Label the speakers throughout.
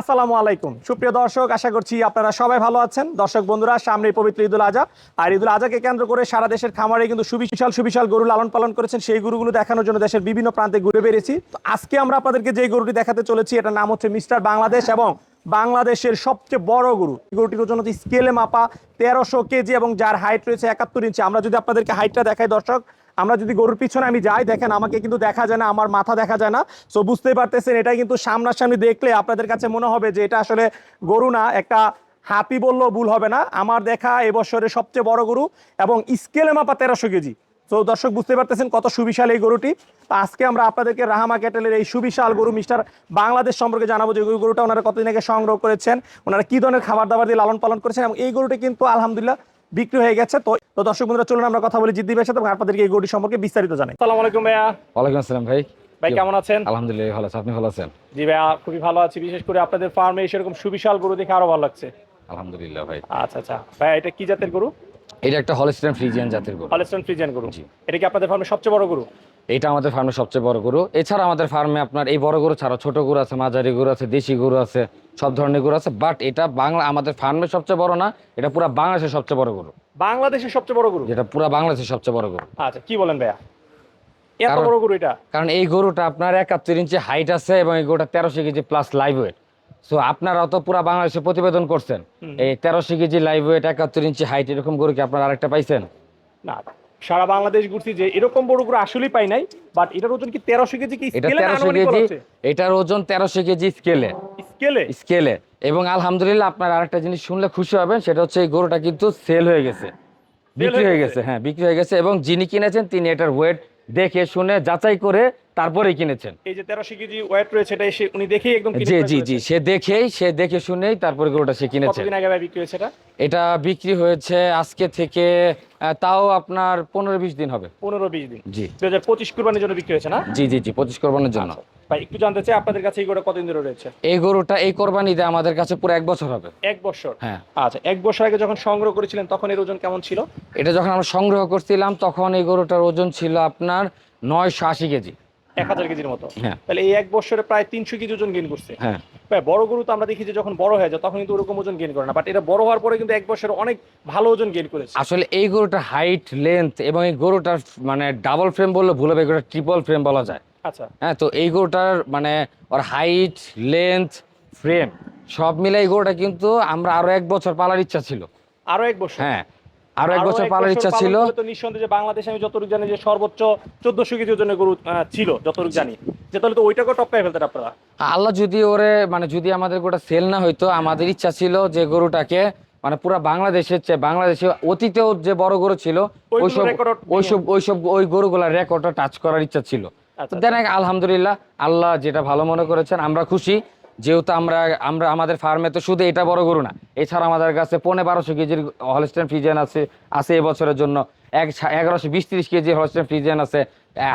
Speaker 1: আসসালামু আলাইকুম। সুপ্রিয় দর্শক, আশা করছি আপনারা সবাই ভালো আছেন। দর্শক বন্ধুরা সামনে পবিত্র ঈদুল আজহা। আর ঈদুল আজহাকে কেন্দ্র করে সারা দেশের খামারে কিন্তু সুবিশাল সুবিশাল গরু লালন পালন করেছেন। সেই গরুগুলো দেখানোর জন্য দেশের বিভিন্ন প্রান্তে ঘুরে বেরিয়েছি তো আজকে আমরা আপনাদেরকে যে গরুটি দেখাতে চলেছি, এটার নাম হচ্ছে মিস্টার বাংলাদেশ এবং বাংলাদেশের সবচেয়ে বড় গরু। গরুটির ওজন হচ্ছে স্কেলে মাপা তেরোশো কেজি এবং যার হাইট রয়েছে একাত্তর ইঞ্চি। আমরা যদি আপনাদেরকে হাইটটা দেখাই দর্শক আমরা যদি গরুর পিছনে আমি যাই, দেখেন আমাকে কিন্তু দেখা যায় না, আমার মাথা দেখা যায় না। সো বুঝতেই পারতেছেন এটা কিন্তু সামনাসামনি দেখলে আপনাদের কাছে মনে হবে যে এটা আসলে গরু না, একটা হাতি বললেও ভুল হবে না। আমার দেখা এবছরের সবচেয়ে বড় গরু এবং স্কেলে মাপা তেরোশো কেজি। তো দর্শক বুঝতে পারতেছেন কত সুবিশাল এই গরুটি। তো আজকে আমরা আপনাদেরকে রাহামা ক্যাটেলের এই সুবিশাল গরু মিস্টার বাংলাদেশ সম্পর্কে জানাব যে গরুটা ওনারা কতদিন আগে সংগ্রহ করেছেন, ওনারা কী ধরনের খাবার দাবার দিয়ে লালন পালন করেছেন এবং এই গরুটি কিন্তু আলহামদুলিল্লাহ বিক্রি হয়ে গেছে। তো তো দর্শক বন্ধুরা চলুন আমরা কথা বলি জিদ্দি ভাইয়ের সাথে এবং আপনাদেরকে এই গরুটি সম্পর্কে বিস্তারিত জানাই। আসসালামু আলাইকুম ভাইয়া।
Speaker 2: ওয়ালাইকুম আসসালাম ভাই।
Speaker 1: ভাই কেমন আছেন?
Speaker 2: আলহামদুলিল্লাহ ভালো আছি। আপনি ভালো আছেন?
Speaker 1: জি ভাইয়া খুবই ভালো আছি। বিশেষ করে আপনাদের ফার্মে সেরকম সুবিশাল গরু দেখে আরও ভালো লাগছে।
Speaker 2: আলহামদুলিল্লাহ ভাই।
Speaker 1: আচ্ছা আচ্ছা। ভাই এটা কি জাতের গরু?
Speaker 2: এটা একটা হলস্টেন ফ্রিজিয়ান জাতের গরু।
Speaker 1: হলস্টন ফ্রিজিয়ান গরু।
Speaker 2: জি।
Speaker 1: এটা কি আপনাদের ফার্মে সবচেয়ে বড় গরু?
Speaker 2: এটা আমাদের ফার্মের সবচেয়ে বড় গরু। এছাড়া আমাদের ফার্মে আপনার এই বড় গরু ছাড়া ছোট গরু আছে মাঝারি গরু আছে দেশি গরু আছে সব ধরনের গরু আছে বাট এটা বাংলা আমাদের ফার্মের সবচেয়ে বড় না এটা পুরো বাংলাদেশের সবচেয়ে বড় গরু।
Speaker 1: বাংলাদেশের সবচেয়ে বড় গরু?
Speaker 2: যেটা পুরো বাংলাদেশের সবচেয়ে বড় গরু।
Speaker 1: আচ্ছা কি বলেন ভাইয়া? এত বড় গরু এটা?
Speaker 2: কারণ এই গরুটা আপনার একাত্তর ইঞ্চি হাইট আছে এবং এই গরুটা তেরোশো KG plus live weight so আপনারাও তো পুরো বাংলাদেশে প্রতিবেদন করছেন। এই তেরোশো কেজি লাইভ ওয়েট একাত্তর ইঞ্চি হাইট এরকম গরু কি আপনারা আরেকটা পাইছেন?
Speaker 1: না। সারা বাংলাদেশ ঘুরছি যে এরকম বড় গরু আসলেই পাই নাই বাট এটার ওজন কি তেরোশো কেজি কি
Speaker 2: এটা তেরোশো কেজি এটার ওজন তেরোশো কেজি স্কেলে
Speaker 1: স্কেলে
Speaker 2: স্কেলে এবং আলহামদুলিল্লাহ আপনার আরেকটা জিনিস শুনলে খুশি হবেন সেটা হচ্ছে এই গরুটা কিন্তু সেল হয়ে গেছে। বিক্রি
Speaker 1: হয়ে? গেছে।
Speaker 2: হ্যাঁ বিক্রি হয়ে গেছে এবং যিনি কিনেছেন তিনি এটার ওয়েট দেখে শুনে যাচাই করে তারপরেই কিনেছেন।
Speaker 1: এই যে তেরোশো কেজি ওয়েট রয়েছে এটা এসে উনি দেখেই একদম
Speaker 2: জি জি জি সে দেখেই সে দেখে শুনেই তারপরে গরুটা সে কিনেছে।
Speaker 1: কতদিন আগে বিক্রি হয়েছে এটা?
Speaker 2: এটা বিক্রি হয়েছে আজকে থেকে তাও আপনার পনেরো বিশ দিন হবে।
Speaker 1: পনেরো বিশ দিন।
Speaker 2: জি।
Speaker 1: দু হাজার পঁচিশ কোরবানির জন্য বিক্রি হয়েছে না?
Speaker 2: জি জি জি পঁচিশ কোরবানির জন্য।
Speaker 1: ভাই একটু জানতে চাই আপনাদের কাছে এই গরুটা কতদিন ধরে রয়েছে?
Speaker 2: এই গরুটা এই কোরবানিতে আমাদের কাছে পুরো এক বছর হবে।
Speaker 1: এক বছর?
Speaker 2: হ্যাঁ।
Speaker 1: আচ্ছা এক বছর আগে যখন সংগ্রহ করেছিলেন তখন এর ওজন কেমন ছিল?
Speaker 2: এটা যখন আমরা সংগ্রহ করছিলাম তখন এই গরুটার ওজন ছিল আপনার নয়শো আশি কেজি।
Speaker 1: এক হাজার কেজির মতো।
Speaker 2: হ্যাঁ।
Speaker 1: তাহলে এই এক বছরে প্রায় তিনশো কেজি ওজন গেইন করছে।
Speaker 2: হ্যাঁ।
Speaker 1: বড় গরু তো আমরা দেখি যে যখন বড় হয়ে যায় তখন কিন্তু ওরকম ওজন গেইন করে না। বাট এটা বড় হওয়ার পরে কিন্তু এক বছরে অনেক ভালো ওজন গেইন করেছে।
Speaker 2: আসলে এই গরুটার হাইট লেন্থ এবং এই গরুটার মানে ডাবল ফ্রেম বললে ভুল হবে গরুটা ট্রিপল ফ্রেম বলা যায়।
Speaker 1: আচ্ছা।
Speaker 2: হ্যাঁ তো এই গরুটার মানে ওর হাইট লেন্থ ফ্রেম সব মিলে এই গরুটা কিন্তু আমরা আরও এক বছর পালার ইচ্ছা ছিল।
Speaker 1: আরও এক বছর?
Speaker 2: হ্যাঁ। আরও এক বছর পালার ইচ্ছা ছিল।
Speaker 1: তো নিঃসন্দেহে যে বাংলাদেশে আমি যতটুকু জানি যে সর্বোচ্চ চোদ্দশো কেজি ওজনের গরু ছিল যতটুকু জানি। যে তাহলে তো ওইটাকেও টপকাই ফেলতেন আপনারা।
Speaker 2: আল্লাহ যদি ওরে মানে যদি আমাদের গোটা সেল না হইতো আমাদের ইচ্ছা ছিল যে গরুটাকে মানে পুরো বাংলাদেশের চেয়ে বাংলাদেশে অতীতেও যে বড় গরু ছিল ওইসব ওইসব ওইসব ওই গরুগুলার রেকর্ডটা টাচ করার ইচ্ছা ছিল।
Speaker 1: আচ্ছা,
Speaker 2: দেন আলহামদুলিল্লাহ আল্লাহ যেটা ভালো মনে করেছেন আমরা খুশি। যেহেতু আমরা আমরা আমাদের ফার্মে তো শুধু এটা বড় গরু না এছাড়া আমাদের কাছে পৌনে বারোশো কেজির হলস্টেন ফ্রিজিয়ান আছে আছে এবছরের জন্য। এক এগারোশো বিশ তিরিশ কেজি হলস্টেন ফ্রিজিয়ান আছে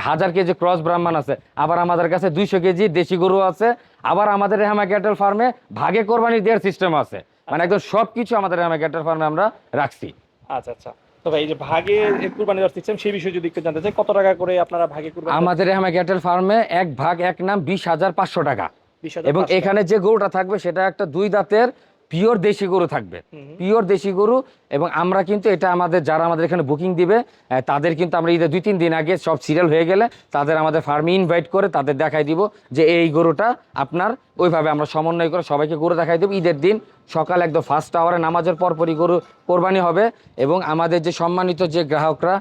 Speaker 2: হাজার কেজি ক্রস ব্রাহ্মণ আছে আবার আমাদের কাছে দুইশো কেজি দেশি গরু আছে আবার আমাদের রেহামা ক্যাটেল ফার্মে ভাগে কোরবানি দেওয়ার সিস্টেম আছে। মানে একদম সব কিছু আমাদের রেহামা ক্যাটেল ফার্মে আমরা রাখছি।
Speaker 1: আচ্ছা আচ্ছা। তো ভাই এই যে ভাগে কুরবানি দেওয়ার সিস্টেম সেই বিষয়ে যদি একটু জানতে চাই কত টাকা করে আপনারা ভাগে কুরবানি
Speaker 2: আমাদের রেহামা ক্যাটেল ফার্মে এক ভাগ এক নাম বিশ হাজার পাঁচশো টাকা। এবং এখানে যে গরুটা থাকবে সেটা একটা দুই দাঁতের পিওর দেশি গরু থাকবে। পিওর দেশি গরু এবং আমরা কিন্তু এটা আমাদের যারা আমাদের এখানে বুকিং দিবে তাদের কিন্তু আমরা ঈদের দুই তিন দিন আগে সব সিরিয়াল হয়ে গেলে তাদের আমাদের ফার্মে ইনভাইট করে তাদের দেখাই দিব যে এই গরুটা আপনার ওইভাবে আমরা সমন্বয় করে সবাইকে গরু দেখাই দেবো। ঈদের দিন সকাল একদম ফার্স্ট আওয়ারে নামাজের পরপরই গরু কোরবানি হবে এবং আমাদের যে সম্মানিত যে গ্রাহকরা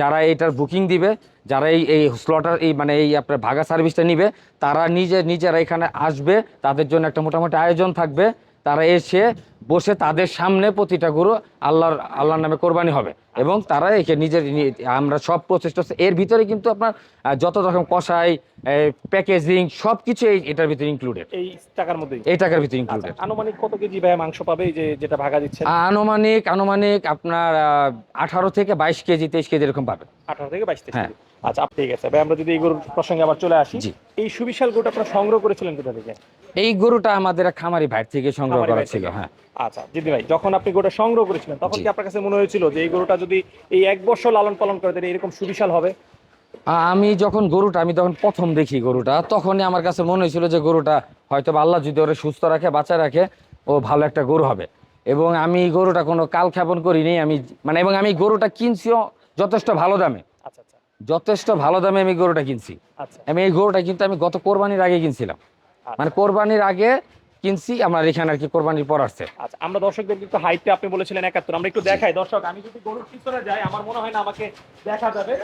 Speaker 2: যারা এইটার বুকিং দিবে যারা এই এই স্লটার এই মানে এই আপনার ভাগা সার্ভিসটা নিবে তারা নিজে নিজেরা এখানে আসবে তাদের জন্য একটা মোটামুটি আয়োজন থাকবে। তারা এসে বসে তাদের সামনে প্রতিটা গরু আল্লাহর আল্লাহর নামে কোরবানি হবে। এবং তারা একে নিজের আমরা সব প্রচেষ্টা এর ভিতরে কিন্তু আপনার যত রকম কষাই প্যাকেজিং সব কিছু এই এটার ভিতরে ইনক্লুডেড
Speaker 1: এই টাকার মধ্যে
Speaker 2: এই টাকার ভিতরে
Speaker 1: আচ্ছা,
Speaker 2: ইনক্লুডেড
Speaker 1: আনুমানিক কত কেজি ভাই মাংস পাবে এই যে যেটা ভাগা দিচ্ছে
Speaker 2: আনুমানিক আনুমানিক আপনার আঠারো থেকে বাইশ কেজি তেইশ কেজি এরকম পাবে।
Speaker 1: আঠারো থেকে বাইশ কেজি।
Speaker 2: হ্যাঁ।
Speaker 1: আচ্ছা ঠিক আছে ভাই আমরা যদি এই গরুর প্রসঙ্গে আবার চলে আসি এই সুবিশাল গরুটা আপনারা সংগ্রহ করেছিলেন কোথা থেকে?
Speaker 2: এই গরুটা আমাদের খামারি ভাই থেকে সংগ্রহ করা ছিল হ্যাঁ।
Speaker 1: আচ্ছা দিদি ভাই যখন আপনি গরুটা সংগ্রহ করেছিলেন তখন কি আপনার কাছে মনে হয়েছিল যে এই গরুটা যদি এই এক বছর লালন পালন করে তাহলে এরকম সুবিশাল হবে?
Speaker 2: আমি যখন গরুটা আমি তখন প্রথম দেখি গরুটা তখনই আমার কাছে মনে হয়েছিল যে গরুটা হয়তো আল্লাহ যদি ওরা সুস্থ রাখে বাঁচা রাখে ও ভালো একটা গরু হবে। এবং আমি গরুটা কোনো কাল ক্ষেপণ করিনি আমি মানে এবং আমি গরুটা কিনছিও যথেষ্ট ভালো দামে।
Speaker 1: আচ্ছা আচ্ছা।
Speaker 2: যথেষ্ট ভালো দামে আমি গরুটা কিনছি।
Speaker 1: আচ্ছা।
Speaker 2: আমি এই গরুটা কিন্তু আমি গত কোরবানির আগে কিনছিলাম। মানে কোরবানির আগে কিনছি আমার এখানে আর কি কোরবানির পর আসছে।
Speaker 1: আচ্ছা আমরা দর্শকদের কিন্তু হাইটটা আপনি বলেছিলেন একাত্তর আমরা একটু দেখাই। দর্শক আমি যদি গরুর পিছনে যাই আমার মনে হয় না আমাকে দেখা যাবে।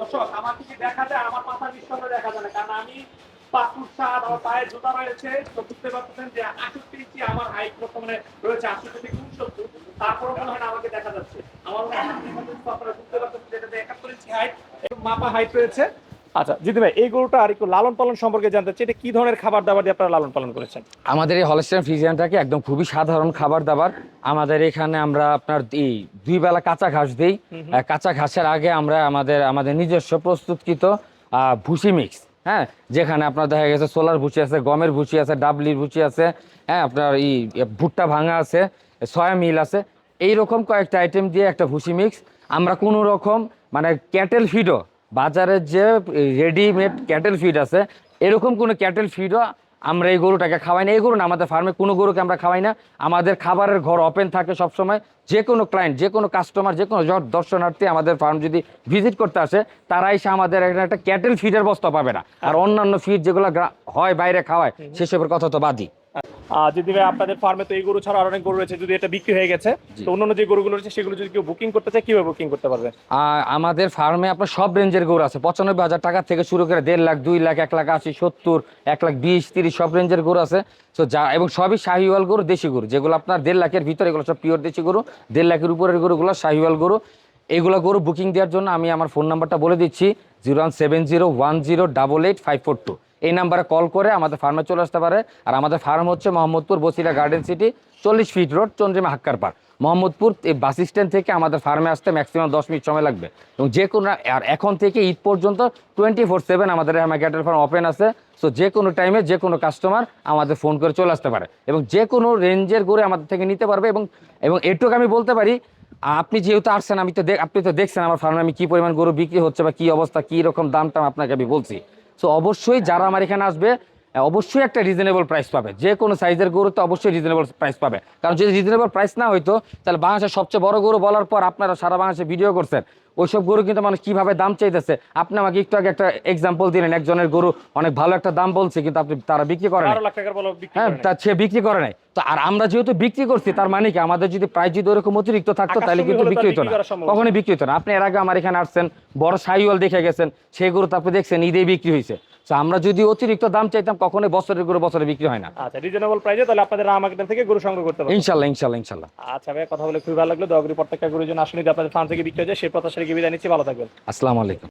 Speaker 1: দর্শক আমাকে কি দেখা যায় আমার মাথা নিঃসন্দেহে দেখা না কারণ আমি পাকুর আমার পায়ের জুতা রয়েছে। তো বুঝতে পারতেছেন যে আষট্টি ইঞ্চি আমার হাইট বর্তমানে রয়েছে আষট্টি থেকে উনসত্তর। তারপরে মনে হয় না আমাকে দেখা যাচ্ছে। আমার মনে হয় হাত দিয়ে হাতে আপনারা বুঝতে পারতেছেন যে একাত্তর ইঞ্চি হাইট এবং মাপা হাইট রয়েছে। আচ্ছা জিতু ভাই এই গরুটা আর একটু লালন পালন সম্পর্কে জানতে চাই এটা কি ধরনের খাবার দাবার দিয়ে আপনারা লালন পালন করেছেন?
Speaker 2: আমাদের এই হলস্টাইন ফ্রিজিয়ানটাকে একদম খুবই সাধারণ খাবার দাবার। আমাদের এখানে আমরা আপনার এই দুই বেলা কাঁচা ঘাস দিই। কাঁচা ঘাসের আগে আমরা আমাদের আমাদের নিজস্ব প্রস্তুতকৃত ভুসি মিক্স হ্যাঁ? যেখানে আপনার দেখা গেছে সোলার ভুসি আছে গমের ভুসি আছে ডাবলির ভুসি আছে হ্যাঁ? আপনার এই ভুট্টা ভাঙা আছে সয়া মিল আছে। এই রকম কয়েকটা আইটেম দিয়ে একটা ভুসি মিক্স আমরা কোনো রকম মানে ক্যাটেল ফিডও বাজারের যে রেডিমেড ক্যাটেল ফিড আছে এরকম কোনো ক্যাটেল ফিডও আমরা এই গরুটাকে খাওয়াই না। এই গরু না আমাদের ফার্মে কোনো গরুকে আমরা খাওয়াই না। আমাদের খাবারের ঘর ওপেন থাকে সবসময়। যে কোনো ক্লায়েন্ট যে কোনো কাস্টমার যে কোনো দর্শনার্থী আমাদের ফার্ম যদি ভিজিট করতে আসে তারা এসে আমাদের এখানে একটা ক্যাটেল ফিডের বস্তা পাবে না। আর অন্যান্য ফিড যেগুলো হয় বাইরে খাওয়ায় সেসবের কথা তো বাদই।
Speaker 1: আহ, যদি ভাই আপনাদের ফার্মে তো এই গরু ছাড়া আর অনেক গরু রয়েছে যদি এটা বিক্রি হয়ে গেছে তো অন্যান্য যে গরুগুলো রয়েছে সেগুলো যদি কেউ বুকিং করতে চায় কীভাবে বুকিং করতে পারবে?
Speaker 2: আমাদের ফার্মে আপনার সব রেঞ্জের গরু আছে পঁচানব্বই হাজার টাকা থেকে শুরু করে দেড় লাখ দুই লাখ এক লাখ আশি সত্তর এক লাখ বিশ তিরিশ সব রেঞ্জের গরু আছে। তো যা এবং সবই শাহিওয়াল গরু দেশি গরু যেগুলো আপনার দেড় লাখের ভিতরে এগুলো সব পিওর দেশি গরু দেড় লাখের উপরের গরুগুলো শাহিওয়াল গরু। এইগুলো গরু বুকিং দেওয়ার জন্য আমি আমার ফোন নাম্বারটা বলে দিচ্ছি zero one seven zero one zero double eight five four two এই নাম্বারে কল করে আমাদের ফার্মে চলে আসতে পারে। আর আমাদের ফার্ম হচ্ছে মোহাম্মদপুর বসিরা গার্ডেন সিটি চল্লিশ feet road Chandrima Hakkar park Mohammadpur এই বাস স্ট্যান্ড থেকে আমাদের ফার্মে আসতে ম্যাক্সিমাম দশ মিনিট সময় লাগবে। এবং যে কোনো আর এখন থেকে ঈদ পর্যন্ত টোয়েন্টি ফোর সেভেন আমাদের ক্যাটেল ফার্ম ওপেন আছে। সো যে কোনো টাইমে যে কোনো কাস্টমার আমাদের ফোন করে চলে আসতে পারে। এবং যে কোনো রেঞ্জের গরু আমাদের থেকে নিতে পারবে এবং এবং এটুকু আমি বলতে পারি, আপনি যেহেতু আসছেন, আমি তো দেখ- আপনি তো দেখছেন আমার ফার্মে আমি কী পরিমাণ গরু বিক্রি হচ্ছে বা কী অবস্থা, কি রকম দাম টাম আপনাকে আমি বলছি। সো অবশ্যই যারা আমার এখানে আসবে অবশ্যই একটা রিজনেবল প্রাইস পাবে। যে কোনো সাইজের গরু তো অবশ্যই রিজনেবল প্রাইস পাবে। কারণ যদি রিজনেবল প্রাইস না হইতো তাহলে বাংলাদেশের সবচেয়ে বড় গরু বলার পর আপনারা সারা বাংলাদেশে ভিডিও করছেন। ওইসব গরু কিন্তু মানুষ কীভাবে দাম চাইতেছে? আপনি আমাকে একটু আগে একটা এক্সাম্পল দিলেন একজনের গরু অনেক ভালো একটা দাম বলছে কিন্তু আপনি তারা বিক্রি করেন হ্যাঁ তা সে বিক্রি করে নাই। তো আর আমরা যেহেতু বিক্রি করছি তার মানে কি? আমাদের যদি প্রাইস যদি ওরকম অতিরিক্ত থাকতো তাহলে কিন্তু বিক্রি হতো না কখনোই বিক্রি হতো না। আপনি এর আগে আমার এখানে আসছেন বড় সাইওয়াল দেখে গেছেন সেই গরু তো আপনি দেখছেন ঈদেই বিক্রি হয়েছে। তো আমরা যদি অতিরিক্ত দাম চাইতাম কখনোই বছরের গরু বছরে বিক্রি হয় না।
Speaker 1: আচ্ছা রিজনেবল প্রাইসে তাহলে আপনাদের রামাকেটার থেকে গরু সংগ্রহ করতে পারবেন
Speaker 2: ইনশাল্লাহ ইনশাল্লাহ ইনশাল্লাহ।
Speaker 1: আচ্ছা ভাই কথা বলে খুবই ভালো লাগল। দয়া করে প্রত্যেকটা গরুর জন্য আসলে আপনাদের ফার্ম থেকে বিক্রি হয়ে যায় সেই প্রত্যাশা রেখে বিদায় নিচ্ছি। ভালো থাকবেন।
Speaker 2: আসসালামু আলাইকুম।